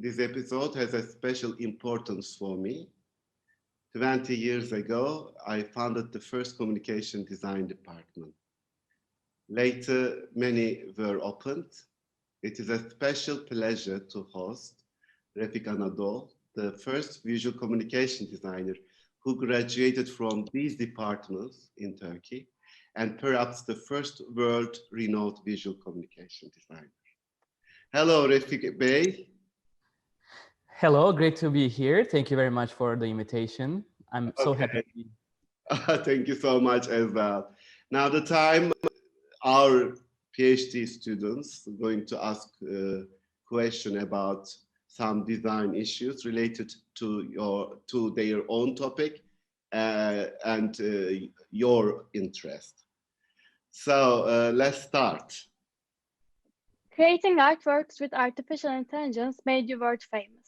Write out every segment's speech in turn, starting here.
this episode has a special importance for me. 20 years ago, I founded the first communication design department. Later, many were opened. It is a special pleasure to host Refik Anadol, the first visual communication designer who graduated from these departments in Turkey, and perhaps the first world-renowned visual communication designer. Hello, Refik Bey. Hello, great to be here. Thank you very much for the invitation. I'm so okay. happy to be Thank you so much as well. Now the time our PhD students are going to ask a question about some design issues related to your to their own topic uh, and uh, your interest. So uh, let's start. Creating artworks with artificial intelligence made you world famous.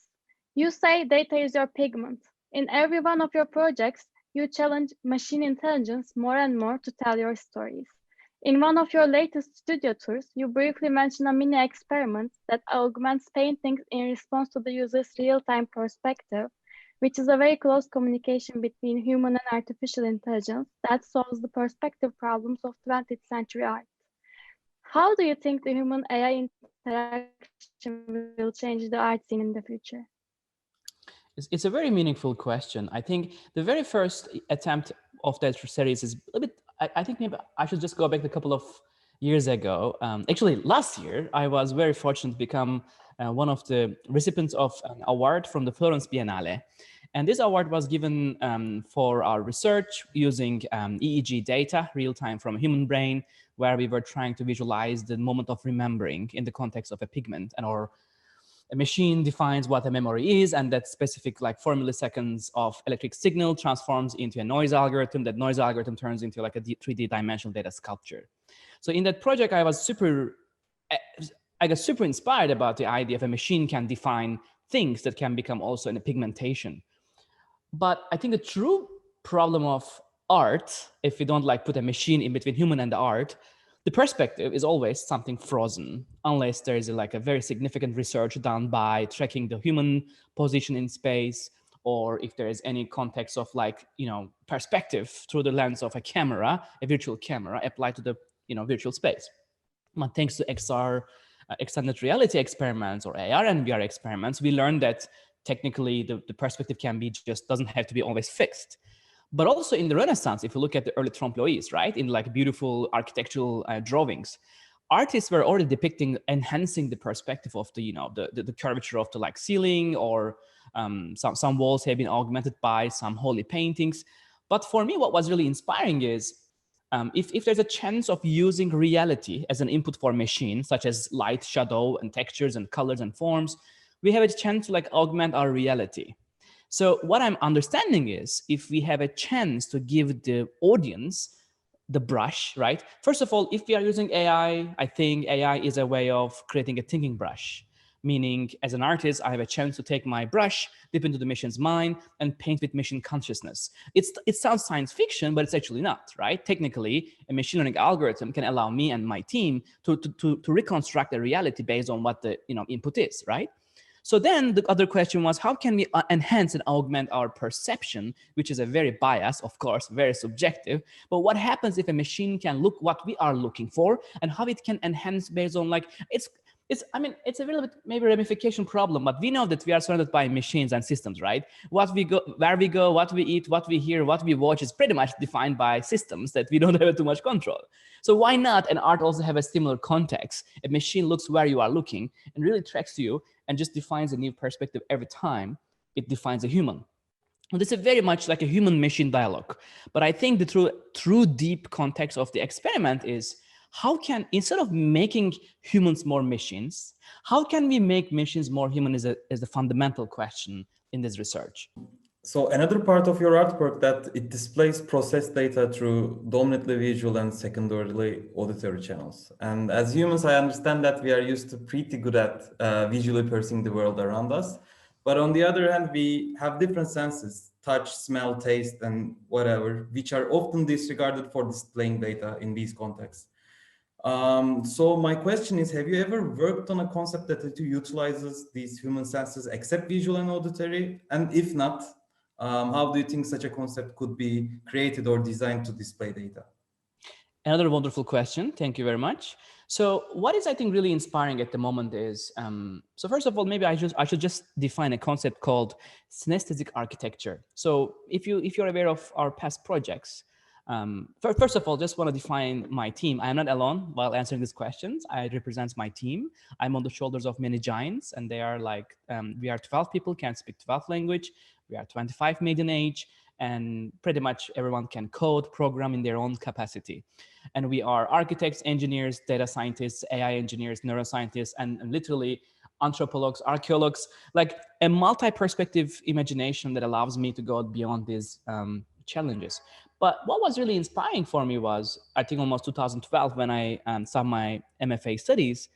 You say data is your pigment. In every one of your projects, you challenge machine intelligence more and more to tell your stories. In one of your latest studio tours, you briefly mention a mini experiment that augments paintings in response to the user's real-time perspective, which is a very close communication between human and artificial intelligence that solves the perspective problems of 20th century art. How do you think the human AI interaction will change the art scene in the future? It's, it's a very meaningful question. I think the very first attempt of that series is a bit, I, I think maybe I should just go back a couple of years ago. Um, actually, last year, I was very fortunate to become uh, one of the recipients of an award from the Florence Biennale. And this award was given um, for our research using um, EEG data, real time from a human brain, where we were trying to visualize the moment of remembering in the context of a pigment and or a machine defines what a memory is and that specific like four milliseconds of electric signal transforms into a noise algorithm. That noise algorithm turns into like a 3D dimensional data sculpture. So in that project, I was super, eh, I got super inspired about the idea of a machine can define things that can become also in a pigmentation. But I think the true problem of art, if we don't like put a machine in between human and the art, the perspective is always something frozen unless there is a, like a very significant research done by tracking the human position in space or if there is any context of like you know perspective through the lens of a camera a virtual camera applied to the you know virtual space. But thanks to xr uh, extended reality experiments or ar and vr experiments we learned that technically the, the perspective can be just doesn't have to be always fixed but also in the Renaissance, if you look at the early trompe-l'oeils, right, in like beautiful architectural uh, drawings, artists were already depicting enhancing the perspective of the, you know, the, the, the curvature of the like ceiling or um, some, some walls have been augmented by some holy paintings. But for me, what was really inspiring is um, if, if there's a chance of using reality as an input for machine, such as light, shadow, and textures and colors and forms, we have a chance to like augment our reality. So what I'm understanding is if we have a chance to give the audience the brush, right? First of all, if we are using AI, I think AI is a way of creating a thinking brush, meaning as an artist, I have a chance to take my brush, dip into the machine's mind and paint with machine consciousness. It's, it sounds science fiction, but it's actually not, right? Technically, a machine learning algorithm can allow me and my team to, to, to, to reconstruct a reality based on what the you know, input is, right? So then the other question was, how can we uh, enhance and augment our perception, which is a very biased, of course, very subjective. But what happens if a machine can look what we are looking for and how it can enhance based on like, it's it's i mean it's a little bit maybe ramification problem but we know that we are surrounded by machines and systems right what we go where we go what we eat what we hear what we watch is pretty much defined by systems that we don't have too much control so why not an art also have a similar context a machine looks where you are looking and really tracks you and just defines a new perspective every time it defines a human well, this is very much like a human machine dialogue but i think the true true deep context of the experiment is how can, instead of making humans more machines, how can we make machines more human is a, is the fundamental question in this research. So another part of your artwork that it displays processed data through dominantly visual and secondarily auditory channels. And as humans, I understand that we are used to pretty good at uh, visually perceiving the world around us. But on the other hand, we have different senses, touch, smell, taste, and whatever, which are often disregarded for displaying data in these contexts. Um, so my question is, have you ever worked on a concept that utilizes these human senses except visual and auditory? And if not, um, how do you think such a concept could be created or designed to display data? Another wonderful question. Thank you very much. So what is I think really inspiring at the moment is, um, so first of all, maybe I just I should just define a concept called synesthetic architecture. So if you if you're aware of our past projects, um, first of all, just want to define my team. I am not alone while answering these questions. I represent my team. I'm on the shoulders of many giants, and they are like um, we are 12 people, can speak 12 language. We are 25 median age, and pretty much everyone can code, program in their own capacity. And we are architects, engineers, data scientists, AI engineers, neuroscientists, and, and literally anthropologues, archaeologues, like a multi-perspective imagination that allows me to go beyond these um, challenges. But what was really inspiring for me was, I think almost 2012 when I um, saw my MFA studies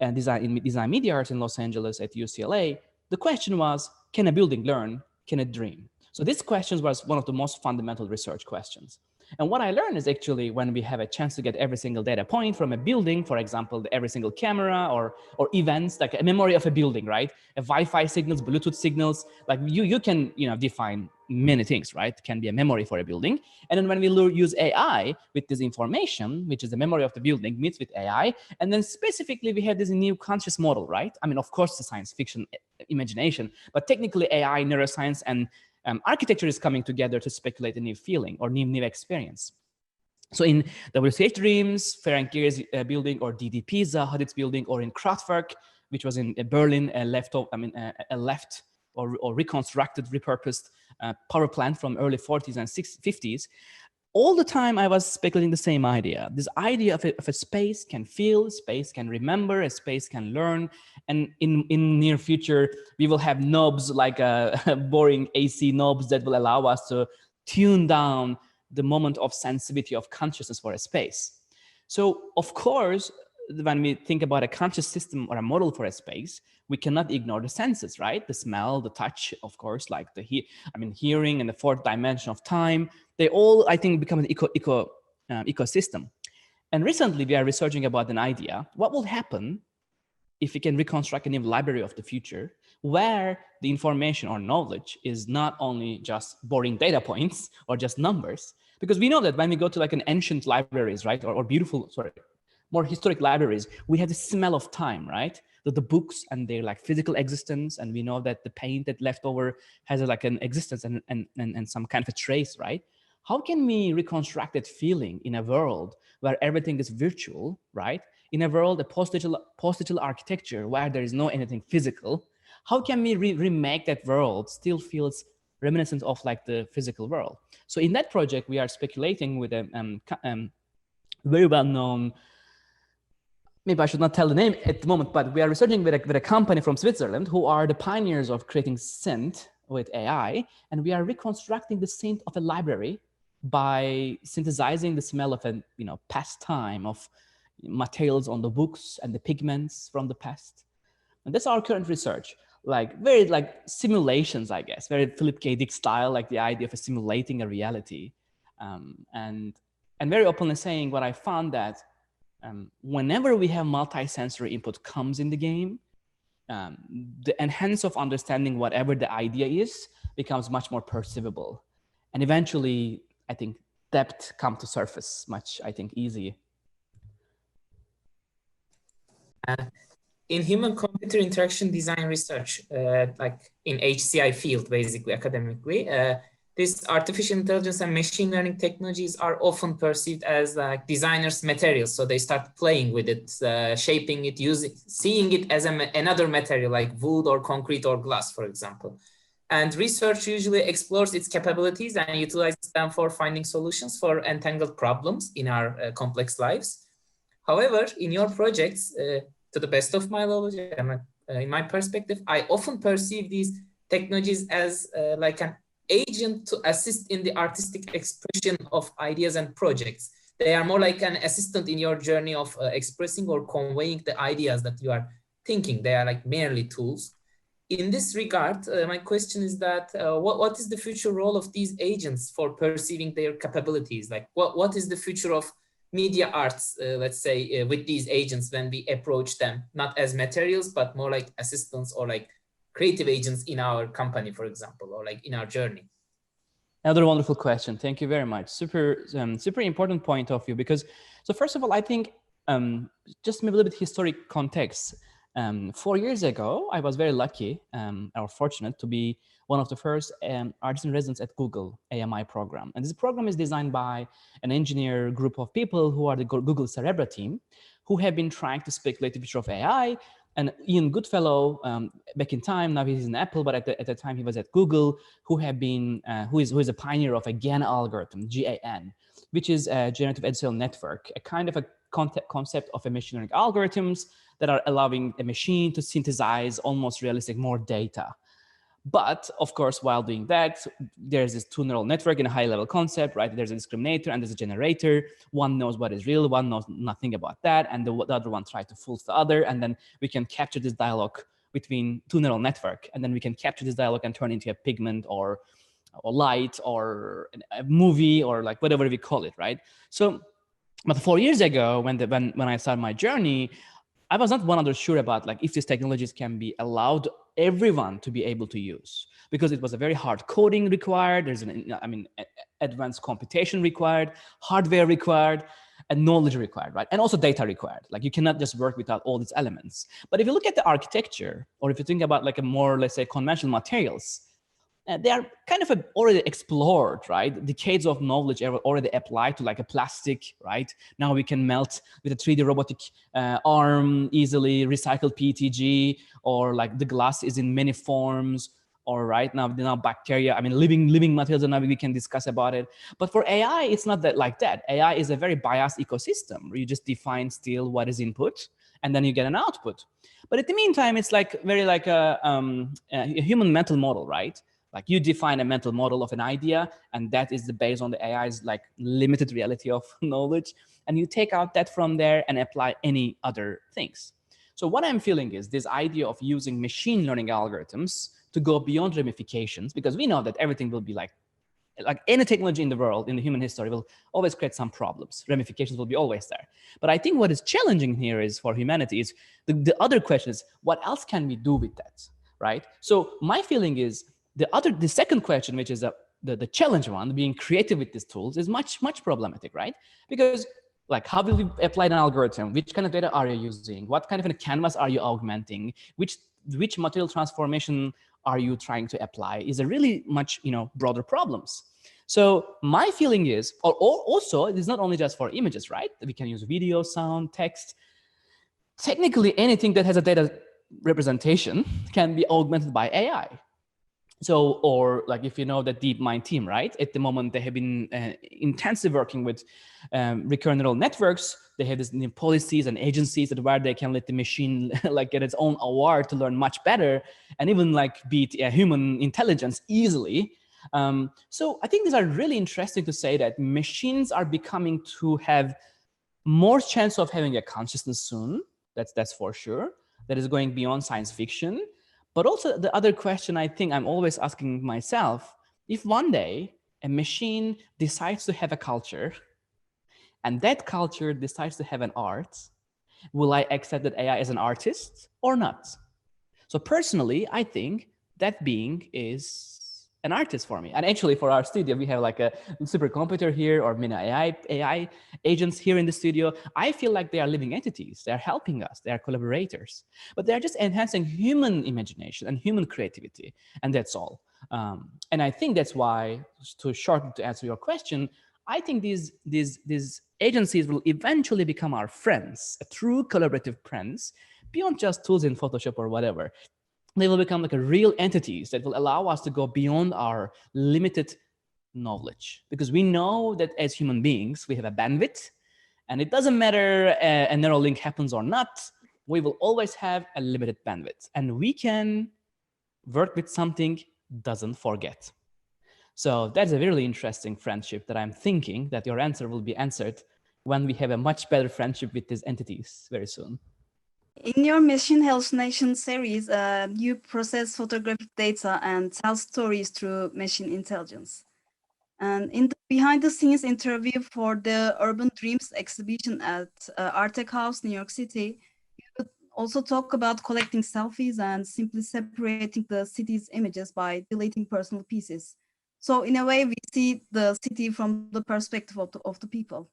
and design in design media arts in Los Angeles at UCLA. The question was, can a building learn? Can it dream? So this question was one of the most fundamental research questions. And what I learned is actually when we have a chance to get every single data point from a building, for example, every single camera or, or events, like a memory of a building, right? A Wi-Fi signals, Bluetooth signals, like you, you can, you know, define many things, right? Can be a memory for a building. And then when we use AI with this information, which is the memory of the building meets with AI, and then specifically we have this new conscious model, right? I mean, of course, the science fiction eh, imagination, but technically AI, neuroscience, and um, architecture is coming together to speculate a new feeling or new, new experience. So in WCH Dreams, Ferenc Gehry's uh, building, or DDP, Zaha Hadid's building, or in Kraftwerk, which was in uh, Berlin, a left, I mean, a left or, or reconstructed, repurposed uh, power plant from early 40s and 50s, all the time I was speculating the same idea. This idea of a, of a space can feel, space can remember, a space can learn. And in, in near future, we will have knobs like a boring AC knobs that will allow us to tune down the moment of sensitivity of consciousness for a space. So of course, when we think about a conscious system or a model for a space, we cannot ignore the senses, right? The smell, the touch, of course, like the he I mean, hearing and the fourth dimension of time. They all, I think, become an eco, eco uh, ecosystem. And recently, we are researching about an idea: what will happen if we can reconstruct a new library of the future, where the information or knowledge is not only just boring data points or just numbers, because we know that when we go to like an ancient libraries, right, or, or beautiful, sorry, more historic libraries, we have the smell of time, right? The, the books and their like physical existence. And we know that the paint that left over has a, like an existence and, and, and, and some kind of a trace, right? How can we reconstruct that feeling in a world where everything is virtual, right? In a world, a post-digital, post-digital architecture where there is no anything physical, how can we re remake that world still feels reminiscent of like the physical world? So in that project, we are speculating with a um, um, very well-known maybe I should not tell the name at the moment, but we are researching with a, with a company from Switzerland who are the pioneers of creating scent with AI. And we are reconstructing the scent of a library by synthesizing the smell of a you know past time of materials on the books and the pigments from the past. And that's our current research. Like very like simulations, I guess, very Philip K. Dick style, like the idea of a simulating a reality. Um, and and very openly saying what I found that um, whenever we have multi-sensory input comes in the game, um, the enhance of understanding whatever the idea is becomes much more perceivable. And eventually, I think depth come to surface much, I think, easy. Uh, in human computer interaction design research, uh, like in HCI field, basically academically, uh, this artificial intelligence and machine learning technologies are often perceived as like designers materials so they start playing with it uh, shaping it using seeing it as a, another material like wood or concrete or glass for example. And research usually explores its capabilities and utilizes them for finding solutions for entangled problems in our uh, complex lives. However in your projects uh, to the best of my knowledge uh, in my perspective i often perceive these technologies as uh, like an agent to assist in the artistic expression of ideas and projects. They are more like an assistant in your journey of uh, expressing or conveying the ideas that you are thinking. They are like merely tools. In this regard, uh, my question is that uh, what, what is the future role of these agents for perceiving their capabilities? Like what, what is the future of media arts, uh, let's say, uh, with these agents when we approach them, not as materials, but more like assistants or like creative agents in our company, for example, or like in our journey? Another wonderful question. Thank you very much. Super, um, super important point of view because, so first of all, I think um, just maybe a little bit historic context. Um, four years ago, I was very lucky um, or fortunate to be one of the first um, artist in residence at Google AMI program. And this program is designed by an engineer group of people who are the Google Cerebra team, who have been trying to speculate the future of AI. And Ian Goodfellow, um, back in time, now he's in Apple, but at the, at the time he was at Google, who have been, uh, who is who is a pioneer of a GAN algorithm, GAN, which is a generative adversarial network, a kind of a concept of machine learning algorithms that are allowing a machine to synthesize almost realistic more data. But of course, while doing that, there's this two neural network in a high level concept, right? There's a discriminator and there's a generator. One knows what is real, one knows nothing about that. And the, the other one tries to fool the other. And then we can capture this dialogue between two neural network. And then we can capture this dialogue and turn into a pigment or, or light or a movie or like whatever we call it, right? So, but four years ago, when, the, when, when I started my journey, I was not 100 sure about like if these technologies can be allowed everyone to be able to use because it was a very hard coding required. There's an, I mean, advanced computation required, hardware required, and knowledge required, right? And also data required. Like you cannot just work without all these elements. But if you look at the architecture, or if you think about like a more, let's say, conventional materials, uh, they are kind of a, already explored, right? Decades of knowledge are already applied to like a plastic, right? Now we can melt with a 3D robotic uh, arm easily, recycled PETG, or like the glass is in many forms, or right now, now bacteria, I mean, living living materials, and now we can discuss about it. But for AI, it's not that like that. AI is a very biased ecosystem you just define still what is input, and then you get an output. But in the meantime, it's like very like a, um, a human mental model, right? Like you define a mental model of an idea, and that is the base on the AI's like limited reality of knowledge. And you take out that from there and apply any other things. So what I'm feeling is this idea of using machine learning algorithms to go beyond ramifications, because we know that everything will be like, like any technology in the world, in the human history, will always create some problems. Ramifications will be always there. But I think what is challenging here is for humanity is the, the other question is, what else can we do with that, right? So my feeling is the other, the second question, which is a, the, the challenge one, being creative with these tools is much, much problematic, right? Because like how will you apply an algorithm? Which kind of data are you using? What kind of a canvas are you augmenting? Which, which material transformation are you trying to apply is a really much, you know, broader problems. So my feeling is, or, or also, it is not only just for images, right? We can use video, sound, text. Technically, anything that has a data representation can be augmented by AI. So, or like if you know the DeepMind team, right? At the moment, they have been uh, intensely working with um, recurrent neural networks. They have these new policies and agencies that where they can let the machine like get its own award to learn much better and even like beat uh, human intelligence easily. Um, so I think these are really interesting to say that machines are becoming to have more chance of having a consciousness soon. That's that's for sure. That is going beyond science fiction but also the other question I think I'm always asking myself, if one day a machine decides to have a culture and that culture decides to have an art, will I accept that AI is an artist or not? So personally, I think that being is an artist for me. And actually for our studio, we have like a supercomputer here or mini AI, AI agents here in the studio. I feel like they are living entities. They're helping us. They are collaborators, but they're just enhancing human imagination and human creativity. And that's all. Um, and I think that's why, to shorten to answer your question, I think these, these, these agencies will eventually become our friends, a true collaborative friends, beyond just tools in Photoshop or whatever they will become like a real entities that will allow us to go beyond our limited knowledge. Because we know that as human beings we have a bandwidth and it doesn't matter a, uh, a neural link happens or not we will always have a limited bandwidth and we can work with something doesn't forget. So that's a really interesting friendship that i'm thinking that your answer will be answered when we have a much better friendship with these entities very soon in your machine hallucination series, uh, you process photographic data and tell stories through machine intelligence. And in the behind the scenes interview for the Urban Dreams exhibition at uh, Artec House, New York City, you could also talk about collecting selfies and simply separating the city's images by deleting personal pieces. So in a way, we see the city from the perspective of the, of the people.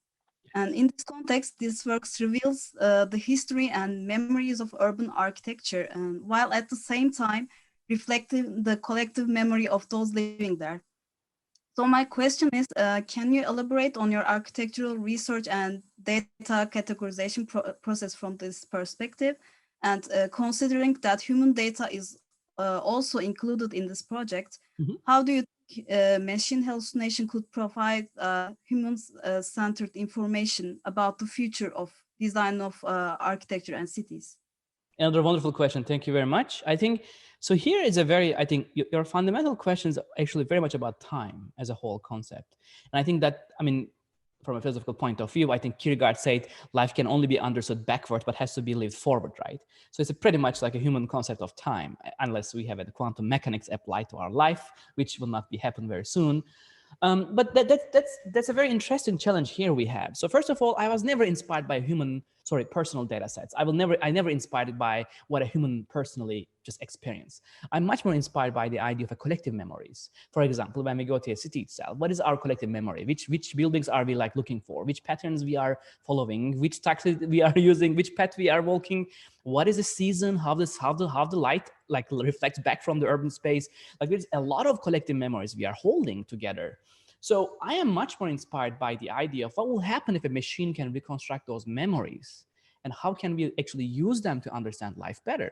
And in this context, this work reveals uh, the history and memories of urban architecture, and while at the same time reflecting the collective memory of those living there. So my question is, uh, can you elaborate on your architectural research and data categorization pro process from this perspective? And uh, considering that human data is uh, also included in this project, Mm -hmm. how do you uh, machine hallucination could provide uh, human-centered information about the future of design of uh, architecture and cities? Another wonderful question. Thank you very much. I think, so here is a very, I think your fundamental question is actually very much about time as a whole concept. And I think that, I mean, from a philosophical point of view, I think Kierkegaard said life can only be understood backward, but has to be lived forward, right? So it's a pretty much like a human concept of time, unless we have a quantum mechanics applied to our life, which will not be happen very soon. Um, but that, that, that's, that's a very interesting challenge here we have. So first of all, I was never inspired by human, sorry, personal data sets. I will never, I never inspired by what a human personally just experience. I'm much more inspired by the idea of a collective memories. For example, when we go to a city itself, what is our collective memory? Which, which buildings are we like looking for? Which patterns we are following? Which taxis we are using? Which path we are walking? What is the season? How this, how the, how the light like reflects back from the urban space? Like there's a lot of collective memories we are holding together. So I am much more inspired by the idea of what will happen if a machine can reconstruct those memories and how can we actually use them to understand life better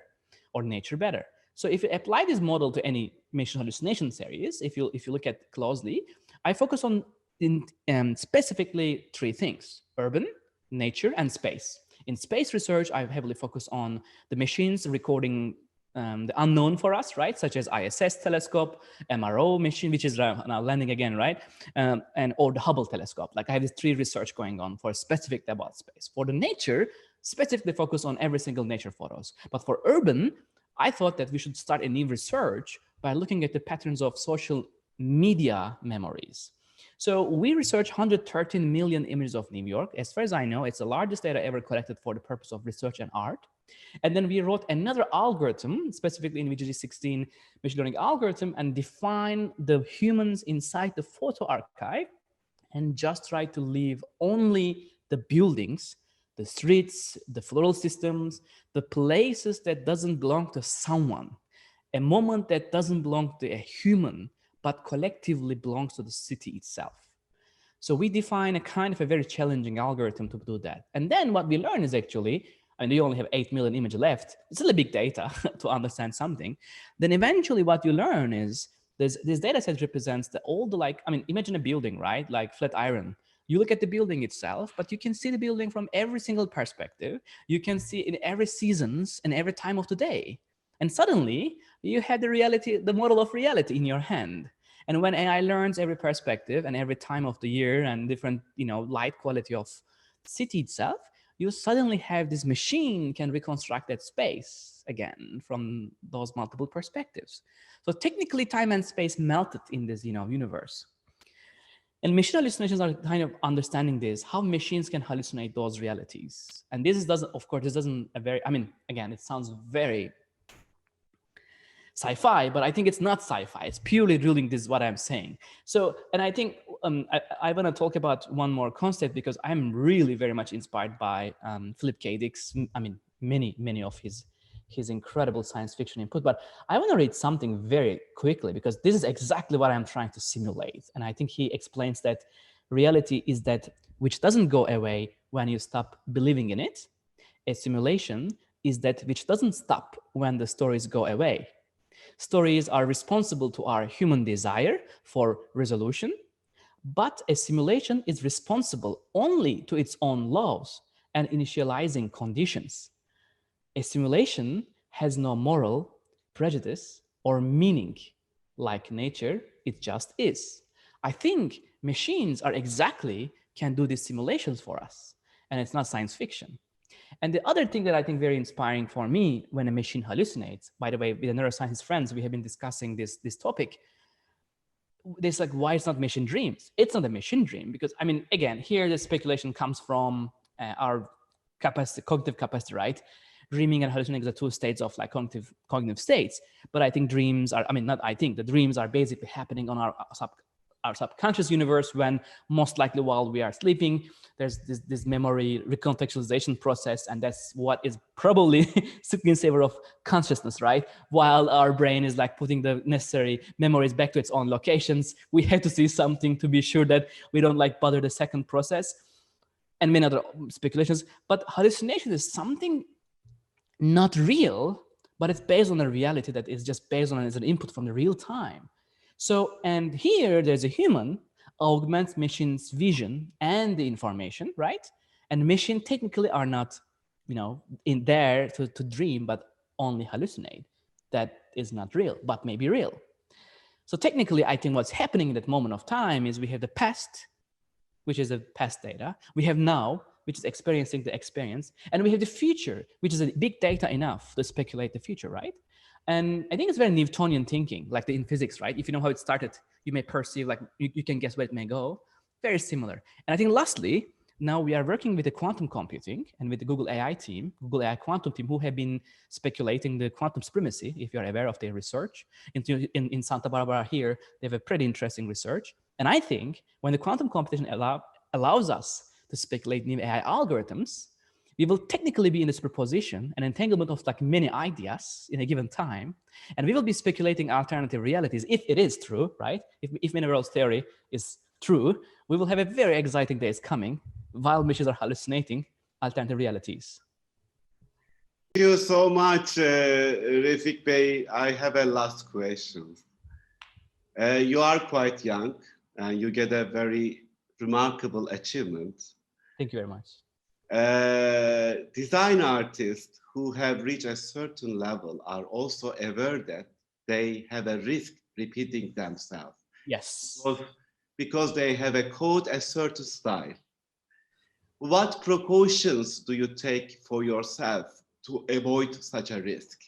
or nature better. So if you apply this model to any machine hallucination series, if you, if you look at closely, I focus on in, um, specifically three things, urban, nature, and space. In space research, I heavily focus on the machines recording um, the unknown for us, right? Such as ISS telescope, MRO machine, which is now landing again, right? Um, and or the Hubble telescope. Like I have these three research going on for specific about space. For the nature, specifically focus on every single nature photos. But for urban, I thought that we should start a new research by looking at the patterns of social media memories. So we researched 113 million images of New York. As far as I know, it's the largest data ever collected for the purpose of research and art. And then we wrote another algorithm, specifically in VGG16 machine learning algorithm, and define the humans inside the photo archive and just try to leave only the buildings, the streets, the floral systems, the places that doesn't belong to someone, a moment that doesn't belong to a human, but collectively belongs to the city itself. So we define a kind of a very challenging algorithm to do that. And then what we learn is actually Mean, you only have 8 million images left. It's still a big data to understand something. Then eventually what you learn is there's, this data set represents the all the like, I mean, imagine a building, right? Like Flatiron. You look at the building itself, but you can see the building from every single perspective. You can see in every seasons and every time of the day. And suddenly you have the reality, the model of reality in your hand. And when AI learns every perspective and every time of the year and different, you know, light quality of city itself, you suddenly have this machine can reconstruct that space again from those multiple perspectives. So technically time and space melted in this you know, universe. And machine hallucinations are kind of understanding this, how machines can hallucinate those realities. And this doesn't, of course, this doesn't a very, I mean, again, it sounds very sci-fi, but I think it's not sci-fi. It's purely ruling this is what I'm saying. So, and I think um, I, I want to talk about one more concept because I'm really very much inspired by um, Philip K. Dick's, I mean, many, many of his his incredible science fiction input. But I want to read something very quickly because this is exactly what I'm trying to simulate. And I think he explains that reality is that which doesn't go away when you stop believing in it. A simulation is that which doesn't stop when the stories go away. Stories are responsible to our human desire for resolution, but a simulation is responsible only to its own laws and initializing conditions. A simulation has no moral, prejudice, or meaning. Like nature, it just is. I think machines are exactly can do these simulations for us, and it's not science fiction. And the other thing that I think very inspiring for me when a machine hallucinates, by the way, with the neuroscience friends, we have been discussing this, this topic. there's like why it's not machine dreams? It's not a machine dream because i mean again here the speculation comes from uh, our capacity cognitive capacity right? Dreaming and hallucinating are two states of like cognitive cognitive states. But i think dreams are i mean not i think the dreams are basically happening on our sub our subconscious universe when most likely while we are sleeping there's this, this memory recontextualization process and that's what is probably screensaver of consciousness right? While our brain is like putting the necessary memories back to its own locations we have to see something to be sure that we don't like bother the second process and many other speculations. But hallucination is something not real but it's based on a reality that is just based on as an input from the real time so, and here there's a human augments machine's vision and the information, right? And machine technically are not, you know, in there to, to dream, but only hallucinate. That is not real, but maybe real. So technically, I think what's happening in that moment of time is we have the past, which is the past data. We have now, which is experiencing the experience. And we have the future, which is a big data enough to speculate the future, right? And I think it's very Newtonian thinking, like in physics, right? If you know how it started, you may perceive, like you, you can guess where it may go. Very similar. And I think lastly, now we are working with the quantum computing and with the Google AI team, Google AI quantum team, who have been speculating the quantum supremacy, if you're aware of their research. In, in, in Santa Barbara here, they have a pretty interesting research. And I think when the quantum computation allow, allows us to speculate new AI algorithms, we will technically be in a superposition, an entanglement of like many ideas in a given time, and we will be speculating alternative realities if it is true, right? If, if many worlds theory is true, we will have a very exciting days coming while machines are hallucinating alternative realities. Thank you so much, uh, Refik Bey. I have a last question. Uh, you are quite young and you get a very remarkable achievement. Thank you very much uh, design artists who have reached a certain level are also aware that they have a risk repeating themselves. Yes. Because, because they have a code, a certain style. What precautions do you take for yourself to avoid such a risk?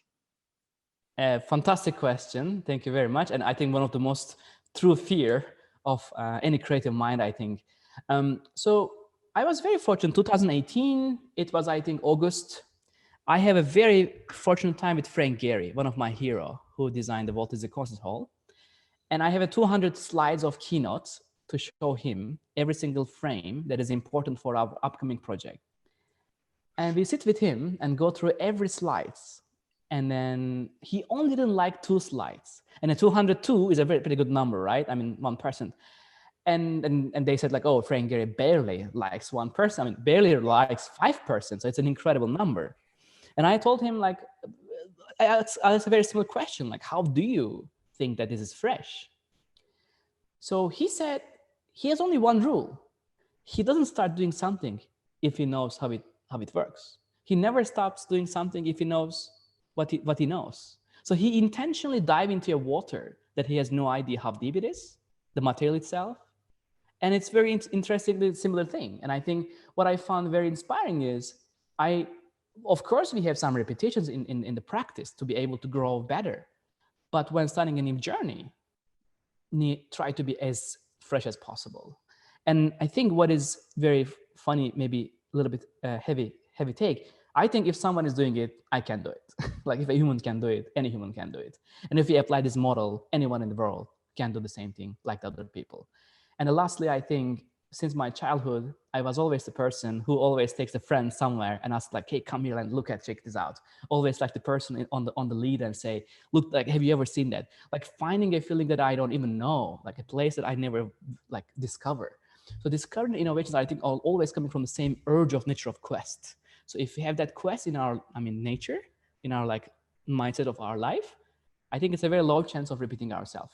A fantastic question. Thank you very much. And I think one of the most true fear of uh, any creative mind, I think. Um, so I was very fortunate. 2018, it was, I think, August. I have a very fortunate time with Frank Gehry, one of my hero, who designed the Walt Disney Concert Hall. And I have a 200 slides of keynotes to show him every single frame that is important for our upcoming project. And we sit with him and go through every slides. And then he only didn't like two slides. And a 202 is a very pretty good number, right? I mean, 1% and, and and they said like oh frank gehry barely likes one person. I mean barely likes five percent so it's an incredible number. And i told him like uh, uh, that's, uh, that's a very similar question like how do you think that this is fresh? So he said he has only one rule. He doesn't start doing something if he knows how it how it works. He never stops doing something if he knows what he what he knows. So he intentionally dive into a water that he has no idea how deep it is the material itself and it's very in- interestingly similar thing. And I think what I found very inspiring is I, of course, we have some repetitions in, in, in the practice to be able to grow better. But when starting a new journey, need, try to be as fresh as possible. And I think what is very funny, maybe a little bit uh, heavy, heavy take. I think if someone is doing it, I can do it. like if a human can do it, any human can do it. And if we apply this model, anyone in the world can do the same thing like the other people. And lastly, I think since my childhood, I was always the person who always takes a friend somewhere and asks like, "Hey, come here and look at check this out." Always like the person on the on the lead and say, "Look, like, have you ever seen that?" Like finding a feeling that I don't even know, like a place that I never like discover. So these current innovations, I think, are always coming from the same urge of nature of quest. So if we have that quest in our, I mean, nature, in our like mindset of our life, I think it's a very low chance of repeating ourselves.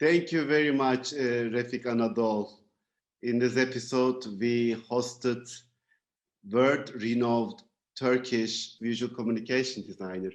Thank you very much, uh, Refik Anadol. In this episode, we hosted world-renowned Turkish visual communication designer